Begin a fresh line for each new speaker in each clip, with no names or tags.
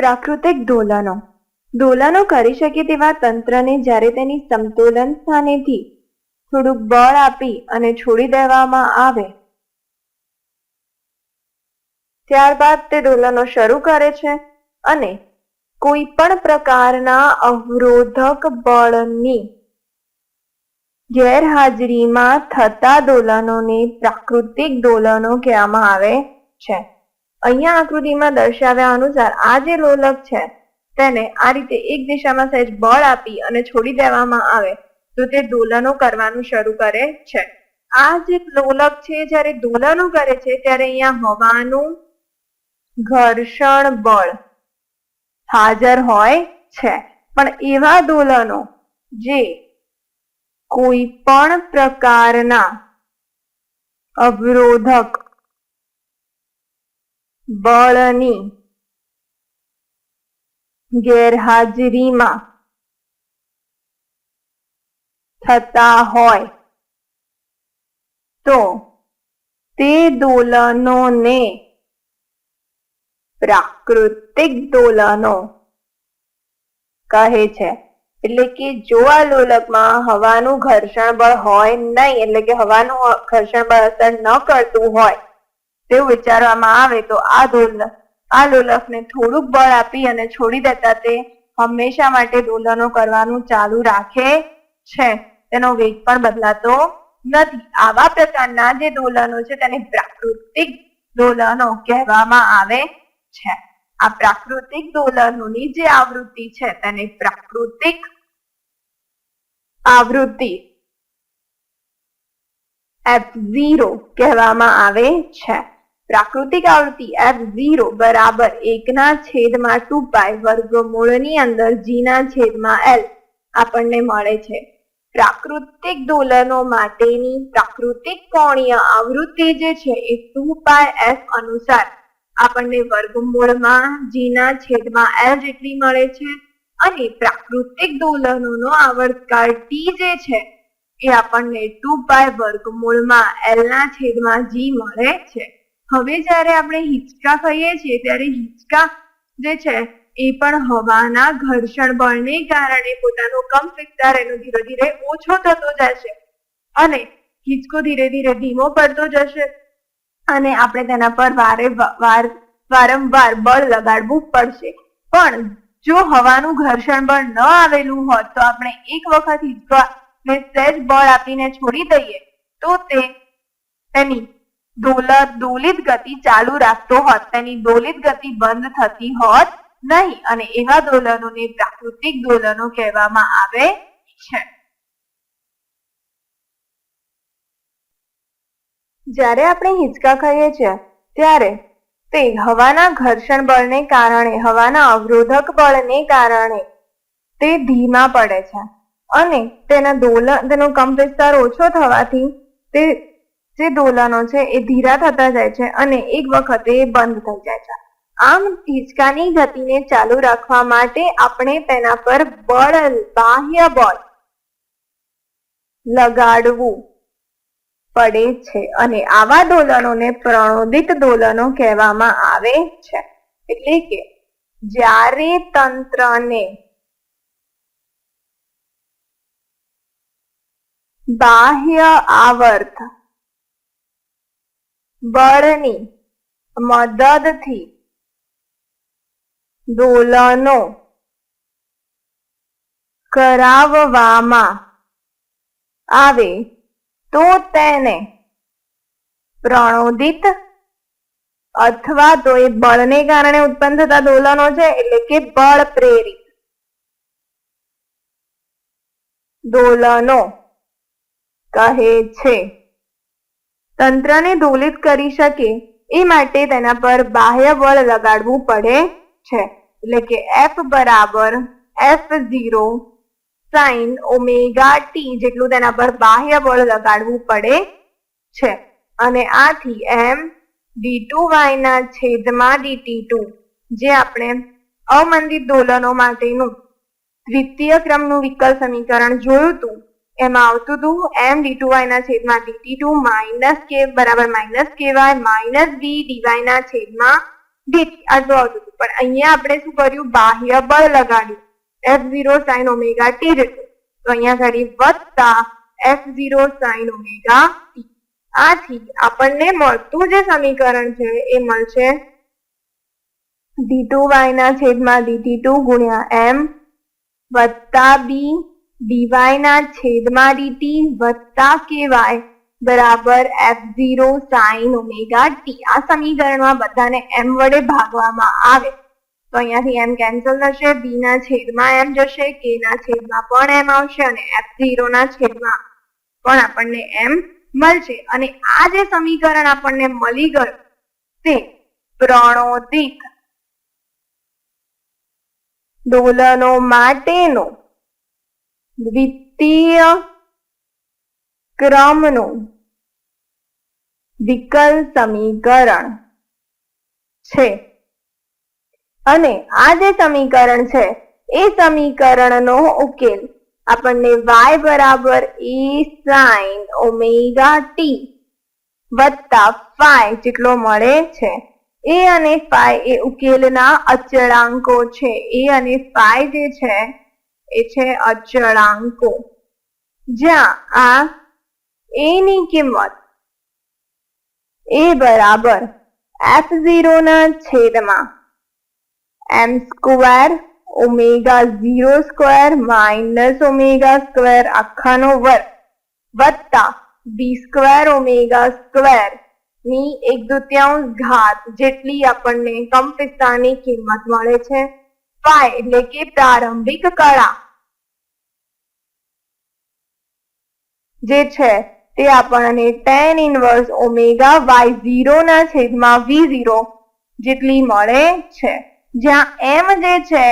પ્રાકૃતિક દોલનો. દોલનો કરી શકે તેવા તંત્રને જ્યારે તેની સમતોલન સ્થાનેથી થોડુંક બળ આપી અને છોડી દેવામાં આવે. ત્યારબાદ તે દોલનો શરૂ કરે છે અને કોઈ પણ પ્રકારના અવરોધક બળની ગેરહાજરીમાં થતા દોલનોને પ્રાકૃતિક દોલનો કહેવામાં આવે છે. અહીંયા આકૃતિમાં દર્શાવ્યા અનુસાર આ જે લોલક છે, તેને આ રીતે એક દિશામાં સહેજ બળ આપી અને છોડી દેવામાં આવે, તો તે દોલનો કરવાનું શરૂ કરે છે. આ જે લોલક છે, જ્યારે દોલનો કરે છે, ત્યારે અહીંયા હવાનું ઘર્ષણ બળ હાજર હોય છે. પણ એવા દોલનો જે કોઈ પણ પ્રકારના અવરોધક બળની ગેરહાજરીમાં થતા હોય, તો તે દોલનોને પ્રાકૃતિક દોલનો કહે છે. એટલે કે જો આ લોલકમાં હવાનું ઘર્ષણ બળ હોય નહીં, એટલે કે હવાનું ઘર્ષણ બળ અસર ન કરતું હોય તેવું વિચારવામાં આવે તો આ દોલન આ લોલકને થોડુંક બળ આપી અને છોડી દેતા તે હંમેશા માટે દોલનો કરવાનું ચાલુ રાખે છે. તેનો વેગ પણ બદલાતો નથી. આવા પ્રકારના જે દોલનો છે તેને પ્રાકૃતિક દોલનો કહેવામાં આવે છે. આ પ્રાકૃતિક દોલનોની જે આવૃત્તિ છે તેને પ્રાકૃતિક આવૃત્તિ એફ ઝીરો કહેવામાં આવે છે. પ્રાકૃતિક આવૃત્તિ એફ ઝીરો બરાબર એકના છેદમાં ટુ પાય વર્ગમૂળની અંદર જી ના છેદમાં એલ આપણને મળે છે. પ્રાકૃતિક દોલનો માટેની પ્રાકૃતિક કોણીય આવૃત્તિ જે છે એ ટુ પાય એફ અનુસાર આપણને વર્ગમૂળમાં જીના છેદમાં એલ જેટલી મળે છે અને પ્રાકૃતિક દોલનોનો આવર્તકાળ ટી જે છે એ આપણને ટુ પાય વર્ગમૂળમાં એલ ના છેદમાં જી મળે છે. હવે જ્યારે આપણે હિંચકા કહીએ છીએ, ત્યારે હિંચકા જે છે, એ પણ હવાના ઘર્ષણ બળને કારણે પોતાનો કંપ વિસ્તાર એનો ધીરે ધીરે ઓછો થતો જશે અને હિંચકો ધીરે ધીરે ધીમો પડતો જશે અને આપણે તેના પર વારે વાર, વારંવાર બળ લગાડવું પડશે. પણ જો હવાનું ઘર્ષણ બળ ન આવેલું હોત, તો આપણે એક વખત હિંચકાને સહેજ બળ આપીને છોડી દઈએ તો તે તેની દોલત ગતિ ચાલુ રાખતો હોત, તેની દોલિત ગતિ બંધ થતી હોત નહીં અને એવા દોલનોને પ્રાકૃતિક દોલનો કહેવામાં આવે છે. જ્યારે આપણે હિંચકા ખાઈએ છીએ, ત્યારે તે હવાના ઘર્ષણ બળને કારણે, હવાના અવરોધક બળને કારણે તે ધીમા પડે છે અને તેના દોલન તેનો કંપ વિસ્તાર ઓછો થવાથી તે જે દોલનો છે એ ધીરા થતા જાય છે અને એક વખતે બંધ થઈ જાય છે. આમ હિંચકાની ગતિને ચાલુ રાખવા માટે આપણે તેના પર બળ, બાહ્ય બળ લગાડવું પડે છે અને આવા દોલનોને પ્રણોદિત દોલનો કહેવામાં આવે છે. એટલે કે જ્યારે તંત્રને બાહ્ય આવર્ત બળની મદદથી દોલનો કરાવવામાં આવે તો તેને પ્રણોદિત અથવા તો એ બળને કારણે ઉત્પન્ન થતા દોલનો છે, એટલે કે બળ પ્રેરિત. દોલનો કહે છે તંત્રને દોલિત કરી શકે એ માટે તેના પર બાહ્ય બળ લગાડવું પડે છે. એટલે કે એફ બરાબર F zero sine omega T જેટલું તેના પર બાહ્ય બળ લગાડવું પડે છે. અને આથી એમ ડી ટુ વાયના છેદમાં ડીટી ટુ જે આપણે અમંદિત દોલનો માટેનું દ્વિતીય ક્રમનું વિકલ સમીકરણ જોયું હતું. એમાં આવતું હતું એમ ડી ટુ વાયના છેદમાં ડીટી ટુ માઇનસ કે બરાબર માઇનસ કે વાય માઇનસ બી ડીવાયના છેદમાં ડીટી આટલું આવતું હતું. પણ અહીંયા આપણે શું કર્યું? બાહ્ય બળ લગાડ્યું. F zero sine omega T જેટલું તો અહીંયા ઘડી વત્તા F zero sine omega T આથી આપણને મળતું જે સમીકરણ છે એ મળશે ડી ટુ વાય ના છેદમાં ડીટી ટુ ગુણ્યા એમ વત્તા બી ડીવાય ના છેદમાં ડીટી વત્તા કેવાય બરાબર F zero sine omega T આ સમીકરણમાં બધાને એમ વડે ભાગવામાં આવે. તો અહીંયાથી એમ કેન્સલ થશે બી ના છેદમાં એમ જશે કે ના છેદમાં પણ એમ આવશે અને એફ ઝીરો ના છેદમાં પણ આપણને એમ મળશે. અને આ જે સમીકરણ આપણને મળી ગયું તે પ્રણોદિક દોલનો માટેનો દ્વિતીય ક્રમનું વિકલ સમીકરણ છે. અને આ જે સમીકરણ છે, એ સમીકરણનો ઉકેલ આપણને y બરાબર એ sin ઓમેગા ટી વત્તા phi જેટલો મળે છે. એ અને ફાય એ ઉકેલના અચળાંકો છે. એ અને ફાય જે છે એ છે અચળાંકો જ્યાં આ એ ની કિંમત એ બરાબર એફ ઝીરો ના છેદમાં M square omega zero square minus omega square આખાનો વર્ગ વત્તા બી સ્ક્વેર ઓમેગા સ્ક્વેરની એક દુત્યાંશ ઘાત જેટલી આપણને કંપિસ્તાની કિંમત મળે છે પાય એટલે કે પ્રારંભિક કળા. જે છે, તે આપણને tan inverse omega Y zero ના છેદમાં વી ઝીરો જેટલી મળે છે. જ્યાં એમ જે છે,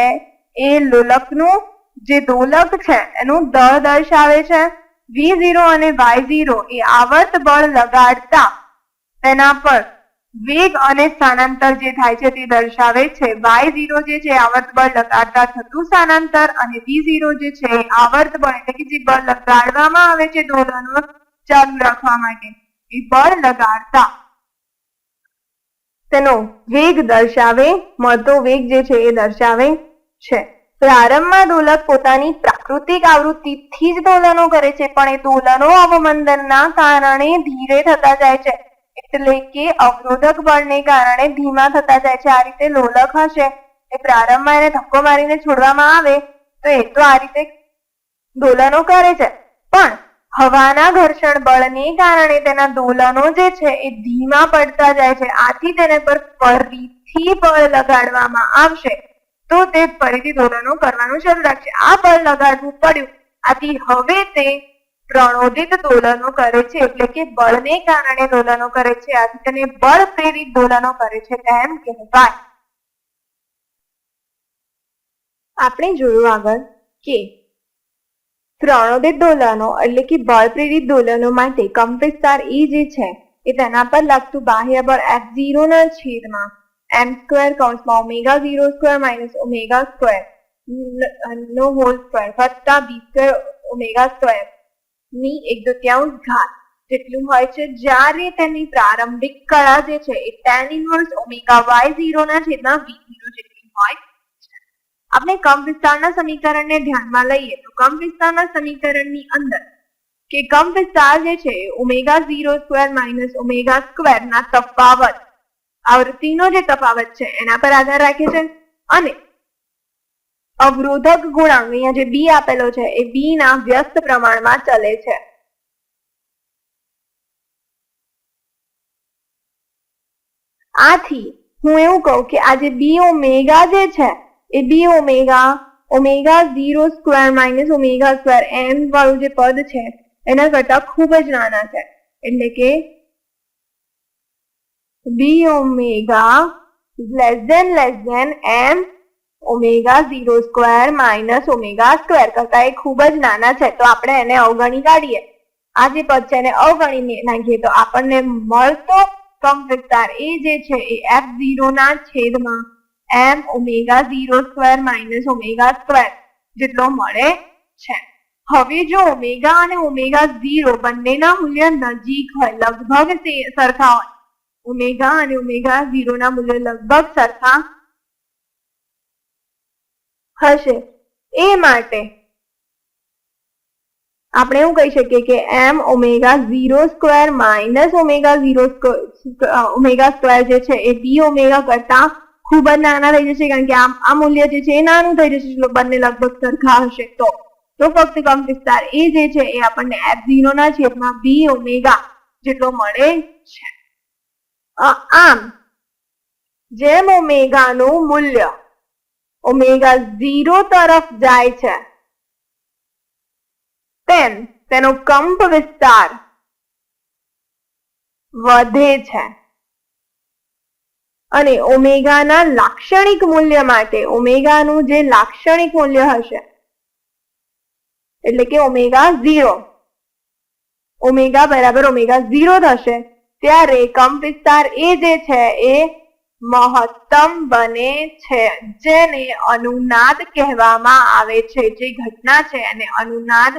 એ લોલકનું જે દોલક છે, એનું દળ દર્શાવે છે. વી ઝીરો અને વાય ઝીરો એ આવર્ત બળ લગાડતા, તેના પર વેગ અને સ્થાનાંતર જે થાય છે તે દર્શાવે છે. વાય ઝીરો જે છે, આવર્ત બળ લગાડતા થતું સ્થાનાંતર અને વી ઝીરો જે છે, આવર્ત બળ એટલે કે જે બળ લગાડવામાં આવે છે દોલનો ચાલુ રાખવા માટે, એ બળ લગાડતા. તેનો વેગ દર્શાવે, મળતો વેગ જે છે એ દર્શાવે છે. પ્રારંભમાં દોલક પોતાની પ્રાકૃતિક આવૃત્તિથી જ દોલનો કરે છે, પણ એ દોલનો અવમંદનના કારણે ધીરે થતા જાય છે. એટલે કે અવરોધક બળને કારણે ધીમા થતા જાય છે. આ રીતે લોલક હશે, એ પ્રારંભમાં એને ધક્કો મારીને છોડવામાં આવે, તો એ તો આ રીતે દોલનો કરે છે. પણ હવાના ઘર્ષણ બળને કારણે તેના દોલનો જે છે એ ધીમા પડતા જાય છે. આથી તેને પર ફરીથી બળ લગાડવામાં આવશે. તો તે ફરીથી દોલનો કરવાનું શરૂ રાખશે. આ બળ લગાડવું પડ્યું. આથી હવે તે પ્રણોદિત દોલનો કરે છે એટલે કે બળને કારણે દોલનો કરે છે. આથી તેને બળ પ્રેરિત દોલનો કરે છે તેમ કહેવાય. આપણે જોયું આગળ કે પ્રણોદિત દોલનો એટલે કે બળ પ્રેરિત દોલનો માટે કંપવિસ્તાર એ જે છે એ તેના પર લાગતું બાહ્ય બળ એફ ઝીરો ના છેદમાં એમ સ્ક્વેર કૌંસમાં omega zero square minus omega square નો હોલ સ્ક્વેર વત્તા બી સ્ક્વેર ઓમેગા સ્ક્વેર ની એક દુત્યાંશ ઘાત જેટલું હોય છે, જ્યારે તેની પ્રારંભિક કળા જે છે, એ tan inverse omega Y zero ના છેદમાં વી ઝીરો જેટલી હોય આપણે કમ વિસ્તારના સમીકરણને ધ્યાનમાં લઈએ તો કમ વિસ્તારના સમીકરણની અંદર કે કમ વિસ્તાર જે છે omega zero square minus omega square ના તફાવત, આવૃત્તિનો જે તફાવત છે, એના પર આધાર રાખે છે અને અવરોધક ગુણાંક, અહીંયા જે બી આપેલો છે, એ બી ના વ્યસ્ત પ્રમાણમાં ચલે છે. આથી હું એવું કહું કે આ જે બી ઓમેગા જે છે, એ B omega omega zero square minus omega square M વાળું જે પદ છે, એના કરતા ખૂબ જ નાના છે. એટલે કે B omega less than less than M omega zero square minus omega square કરતા એ ખૂબ જ નાના છે. તો આપણે એને અવગણી કાઢીએ. આ જે પદ છે એને અવગણી નાખીએ તો આપણને મળતો કમ વિસ્તાર એ જે છે એ એફ ઝીરો ના છેદમાં M omega zero square minus omega square જેટલો મળે છે. હવે જો ઓમેગા અને ઓમેગા ઝીરો બંનેના મૂલ્ય નજીક હોય, લગભગ સરખા હોય. ઓમેગા અને ઓમેગા ઝીરો ના મૂલ્ય લગભગ સરખા હશે. એ માટે આપણે એવું કહી શકીએ કે M omega zero square minus omega zero omega square જે છે એ બી ઓમેગા કરતા ખૂબ જ નાના થઈ જશે કારણ કે આ આ મૂલ્ય જે છે એ નાનું થઈ જશે બંને લગભગ સરખા હશે તો. તો ફક્ત કમ વિસ્તાર એ જે છે એ આપણને એફ ઝીરો ના છેદમાં બી ઓમેગા જેટલો મળે છે. આમ જેમ ઓમેગાનું મૂલ્ય ઓમેગા ઝીરો તરફ જાય છે. તેમ તેનો કંપ વિસ્તાર વધે છે. અને ઓમેગાના લાક્ષણિક મૂલ્ય માટે ઓમેગાનું જે લાક્ષણિક મૂલ્ય હશે, એટલે કે ઓમેગા ઝીરો, ઓમેગા બરાબર ઓમેગા ઝીરો થશે, ત્યારે કંપ વિસ્તાર એ જે છે એ મહત્તમ બને છે, જેને અનુનાદ કહેવામાં આવે છે, જે ઘટના છે એને અનુનાદ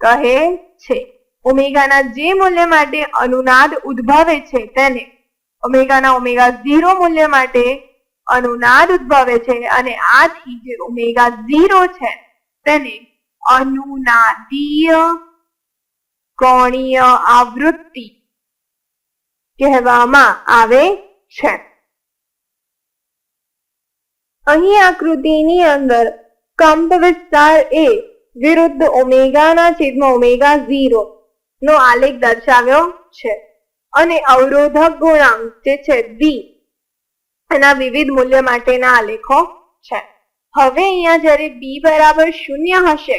કહે છે. ઓમેગાના જે મૂલ્ય માટે અનુનાદ ઉદ્ભવે છે, તેને ઓમેગાના ઓમેગા ઝીરો મૂલ્ય માટે અનુનાદ ઉદ્ભવે છે અને આથી જે ઓમેગા ઝીરો છે તેને અનુનાદીય કોણીય આવૃત્તિ કહેવામાં આવે છે. અહીં આકૃતિની અંદર કંપ વિસ્તાર એ વિરુદ્ધ ઓમેગાના છેદમાં ઓમેગા ઝીરો નો આલેખ દર્શાવ્યો છે. અને અવરોધક ગુણાંક જે છે બી એના વિવિધ મૂલ્ય માટેના આલેખો છે. હવે અહીંયા જ્યારે બી બરાબર શૂન્ય હશે,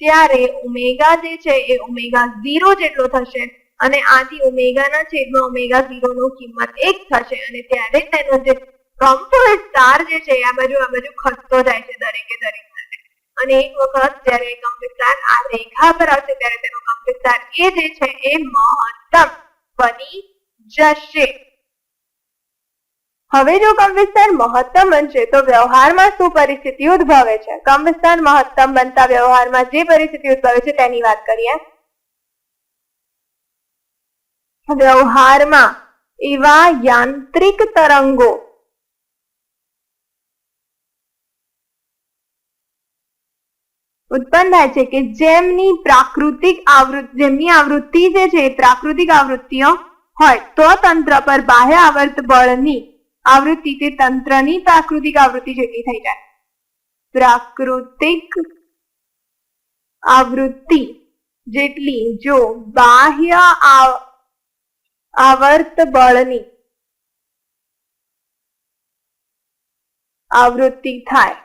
ત્યારે ઓમેગા જે છે એ ઓમેગા ઝીરો જેટલો થશે અને આથી ઓમેગાના છેદમાં ઓમેગા ઝીરો નો કિંમત એક થશે અને ત્યારે તેનો જે કંપ વિસ્તાર જે છે આ બાજુ આ બાજુ ખસતો જાય છે દરેકે દરેક અને એક વખત જ્યારે કંપ વિસ્તાર આ રેખા પર આવશે, ત્યારે તેનો કંપ વિસ્તાર એ જે છે, એ મહત્તમ બની જશે. હવે જો કંપ વિસ્તાર મહત્તમ બનશે, તો વ્યવહારમાં શું પરિસ્થિતિ ઉદ્ભવે છે? વિસ્તાર મહત્તમ બનતા વ્યવહારમાં જે પરિસ્થિતિ ઉદ્ભવે છે, તેની વાત કરીએ. વ્યવહારમાં એવા યાંત્રિક તરંગો ઉત્પન્ન થાય છે કે જેમની પ્રાકૃતિક આવૃત્તિ જેમની આવૃત્તિ જે છે, પ્રાકૃતિક આવૃત્તિઓ હોય, તો તંત્ર પર બાહ્ય આવર્ત બળની આવૃત્તિ તે તંત્રની પ્રાકૃતિક આવૃત્તિ જેટલી થઈ જાય. પ્રાકૃતિક આવૃત્તિ જેટલી જો બાહ્ય આવર્ત બળની આવૃત્તિ થાય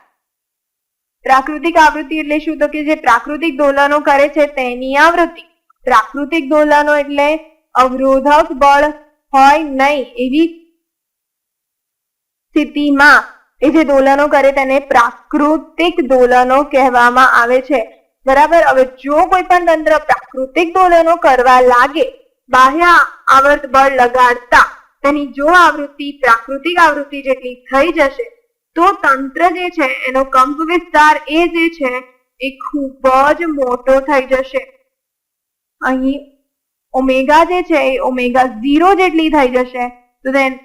પ્રાકૃતિક આવૃત્તિ એટલે શું? તો કે જે પ્રાકૃતિક દોલનો કરે છે તેની આવૃત્તિ. પ્રાકૃતિક દોલનો એટલે અવરોધક બળ હોય નહીં એવી સ્થિતિમાં એ જે દોલનો કરે તેને પ્રાકૃતિક દોલનો કહેવામાં આવે છે. બરાબર? હવે જો કોઈ પણ તંત્ર પ્રાકૃતિક દોલનો કરવા લાગે, બાહ્ય આવર્ત બળ લગાડતા, તેની જો આવૃત્તિ પ્રાકૃતિક આવૃત્તિ જેટલી થઈ જશે તો તંત્ર જે છે, એનો કંપ વિસ્તાર એ જે છે, એ ખૂબ જ મોટો થઈ જશે. અહીં ઓમેગા જે છે, એ ઓમેગા ઝીરો જેટલી થઈ જશે. તો દેન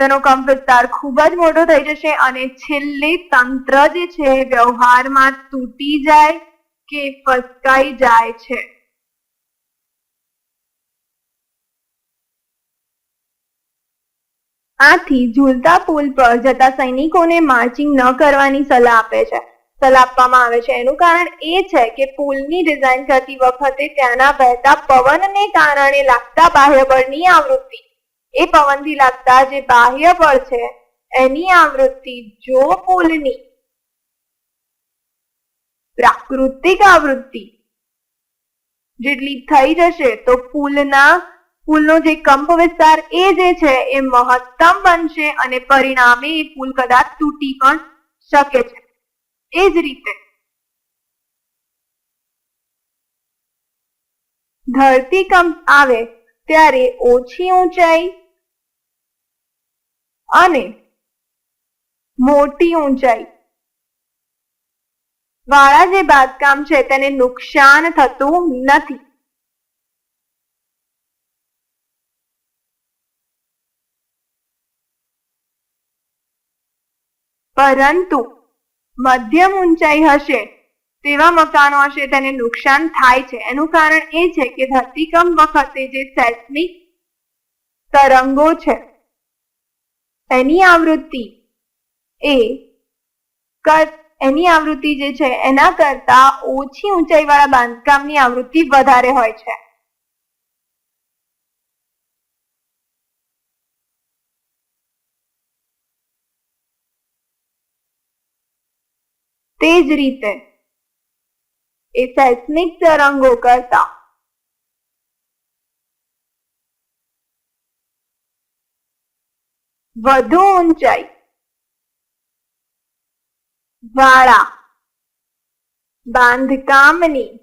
તેનો કંપ વિસ્તાર ખૂબ જ મોટો થઈ જશે અને છેલ્લે તંત્ર જે છે, વ્યવહારમાં તૂટી જાય કે ફસકાઈ જાય છે. આથી ઝૂલતા પુલ પર જતા સૈનિકોને માર્ચિંગ ન કરવાની સલાહ આપે છે. સલાહ આપવામાં આવે છે. એનું કારણ એ છે કે પુલની ડિઝાઇન કરતી વખતે ત્યાંના વહેતા પવનને કારણે લાગતા બાહ્ય બળની આવૃત્તિ. એ પવનથી લાગતા જે બાહ્ય બળ છે, એની આવૃત્તિ જો પુલની પ્રાકૃતિક આવૃત્તિ જેટલી થઈ જશે, તો પુલના પુલનો જે કંપ વિસ્તાર એ જે છે એ મહત્તમ બનશે અને પરિણામે એ પુલ કદાચ તૂટી પણ શકે છે. એ જ રીતે ધરતીકંપ આવે ત્યારે ઓછી ઊંચાઈ અને મોટી ઊંચાઈ. વાળા જે બાંધકામ છે તેને નુકસાન થતું નથી. પરંતુ મધ્યમ ઊંચાઈ હશે, તેવા મકાનો હશે તેને નુકસાન થાય છે. એનું કારણ એ છે કે ધરતીકંપ વખતે જે સેસ્મિક તરંગો છે, એની આવૃત્તિ એ એની આવૃત્તિ જે છે, એના કરતા ઓછી ઊંચાઈ વાળા બાંધકામની આવૃત્તિ વધારે હોય છે. જ રીતે. એ સેસ્મિક તરંગો કરતા. વધુ ઊંચાઈ. વાળા. બાંધકામની.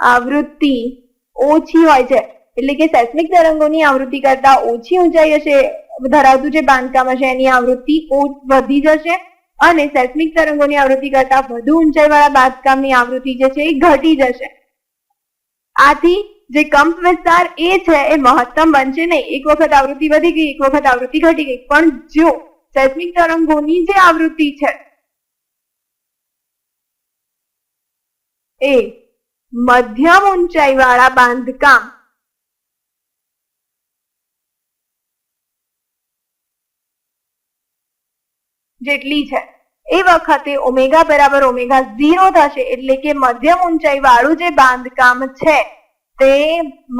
આવૃત્તિ ઓછી હોય છે. એટલે કે સેસ્મિક તરંગોની આવૃત્તિ કરતા ઓછી ઊંચાઈ હશે ધરાવતું જે બાંધકામ હશે એની આવૃત્તિ વધી જશે. અને સેસ્મિક તરંગોની આવૃત્તિ કરતા વધુ ઊંચાઈ વાળા બાંધકામની આવૃત્તિ જે છે એ ઘટી જશે. આથી જે કંપ વિસ્તાર એ છે એ મહત્તમ બનશે નહીં. એક વખત આવૃત્તિ વધી ગઈ, એક વખત આવૃત્તિ ઘટી ગઈ. પણ જો સેસ્મિક તરંગોની જે આવૃત્તિ છે એ મધ્યમ ઊંચાઈ વાળા બાંધકામ જેટલી છે. એ વખતે ઓમેગા બરાબર ઓમેગા ઝીરો થશે એટલે કે મધ્યમ ઊંચાઈ વાળું જે બાંધકામ છે, તે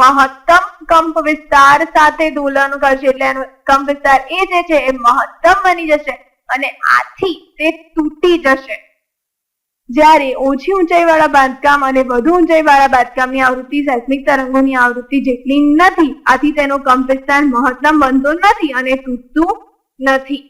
મહત્તમ કંપ વિસ્તાર સાથે દોલન કરશે. એટલે એનો કંપ વિસ્તાર એ જે છે, એ મહત્તમ બની જશે અને આથી તે તૂટી જશે. જ્યારે ઓછી ઊંચાઈ વાળા બાંધકામ અને વધુ ઊંચાઈ વાળા બાંધકામની આવૃત્તિ સેસ્મિક તરંગોની આવૃત્તિ જેટલી નથી, આથી તેનો કંપ વિસ્તાર મહત્તમ બનતો નથી અને તૂટતું નથી.